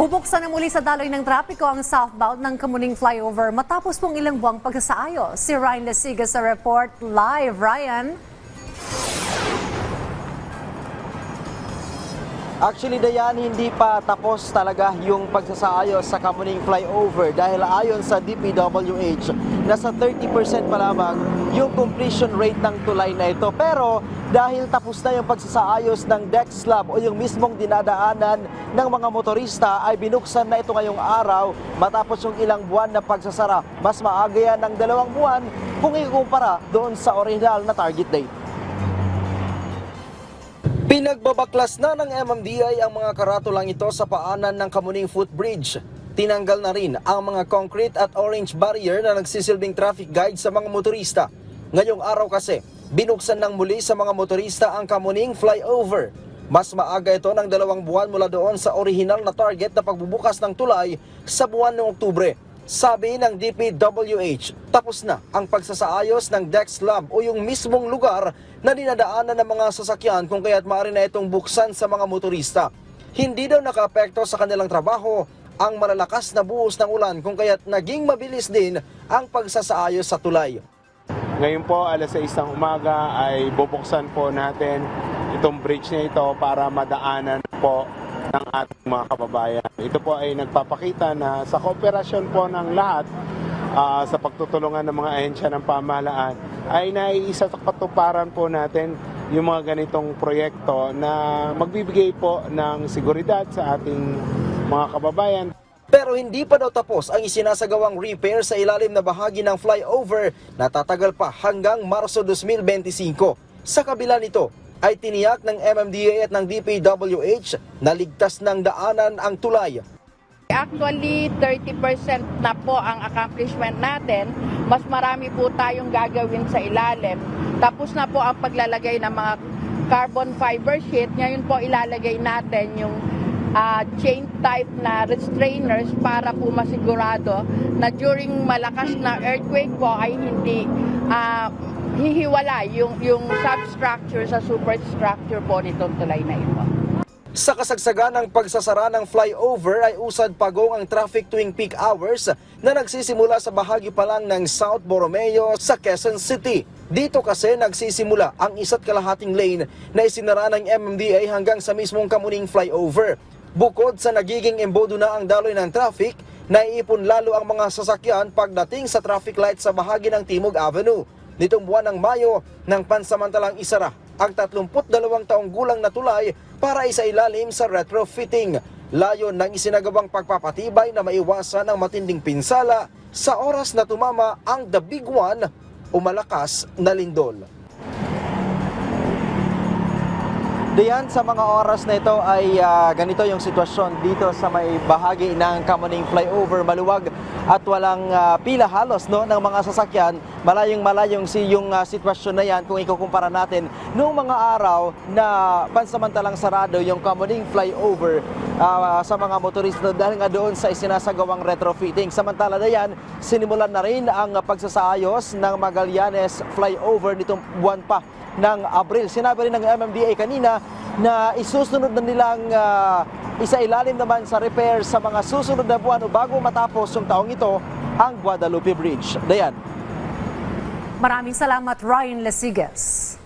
Bubuksan na muli sa daloy ng trapiko ang southbound ng Kamuning Flyover matapos pong ilang buwang pagsasaayos. Si Ryan Lasiga sa report live. Ryan? Actually, Dayan, hindi pa tapos talaga yung pagsasaayos sa Kamuning Flyover dahil ayon sa DPWH, nasa 30% pa lamang yung completion rate ng tulay na ito. Pero dahil tapos na yung pagsasaayos ng deck slab o yung mismong dinadaanan ng mga motorista ay binuksan na ito ngayong araw matapos yung ilang buwan na pagsasara. Mas maaga yan ng dalawang buwan kung ikukumpara doon sa original na target date. Pinagbabaklas na ng MMDA ang mga karatulang ito sa paanan ng Kamuning Footbridge. Tinanggal na rin ang mga concrete at orange barrier na nagsisilbing traffic guide sa mga motorista. Ngayong araw kasi, binuksan ng muli sa mga motorista ang Kamuning Flyover. Mas maaga ito ng dalawang buwan mula doon sa original na target na pagbubukas ng tulay sa buwan ng Oktubre. Sabi ng DPWH, tapos na ang pagsasaayos ng deck slab o yung mismong lugar na dinadaanan ng mga sasakyan kung kaya't maaari na itong buksan sa mga motorista. Hindi daw nakaapekto sa kanilang trabaho ang malalakas na buhos ng ulan kung kaya't naging mabilis din ang pagsasaayos sa tulay. Ngayon po, alas 6 ng umaga ay bubuksan po natin itong bridge na ito para madaanan po ng ating mga kababayan. Ito po ay nagpapakita na sa kooperasyon po ng lahat ah, sa pagtutulungan ng mga ahensya ng pamahalaan ay naiisa sa katuparan po natin yung mga ganitong proyekto na magbibigay po ng seguridad sa ating mga kababayan. Pero hindi pa daw tapos ang isinasagawang repair sa ilalim na bahagi ng flyover na tatagal pa hanggang Marso 2025. Sa kabila nito, ay tiniyak ng MMDA at ng DPWH na ligtas ng daanan ang tulay. Actually, 30% na po ang accomplishment natin. Mas marami po tayong gagawin sa ilalim. Tapos na po ang paglalagay ng mga carbon fiber sheet. Ngayon po ilalagay natin yung ah, chain type na restrainers para po masigurado na during malakas na earthquake po ay hindi ah, hihiwala yung, yung substructure sa superstructure po nitong tulay na ito. Sa kasagsagan ng pagsasara ng flyover ay usad pagong ang traffic tuwing peak hours na nagsisimula sa bahagi pa lang ng South Borromeo sa Quezon City. Dito kasi nagsisimula ang isa't kalahating lane na isinara ng MMDA hanggang sa mismong Kamuning flyover. Bukod sa nagiging embodo na ang daloy ng traffic, naiipon lalo ang mga sasakyan pagdating sa traffic light sa bahagi ng Timog Avenue. Nitong buwan ng Mayo, nang pansamantalang isara ang 32 taong gulang na tulay para isailalim sa retrofitting. Layo ng isinagawang pagpapatibay na maiwasan ang matinding pinsala sa oras na tumama ang The Big One o malakas na lindol. Diyan sa mga oras na ito ay ah, ganito yung sitwasyon dito sa may bahagi ng Kamuning Flyover maluwag at walang ah, pila halos no ng mga sasakyan. Malayong malayong si yung ah, sitwasyon na yan kung ikukumpara natin noong mga araw na pansamantalang sarado yung Kamuning Flyover ah, sa mga motorista dahil nga doon sa isinasagawang retrofitting samantala na yan sinimulan na rin ang pagsasaayos ng Magallanes Flyover nitong buwan pa ng Abril. Sinabi rin ng MMDA kanina na isusunod na nilang uh, isailalim naman sa repair sa mga susunod na buwan o bago matapos yung taong ito ang Guadalupe Bridge. Dayan. Maraming salamat, Ryan Lasigas.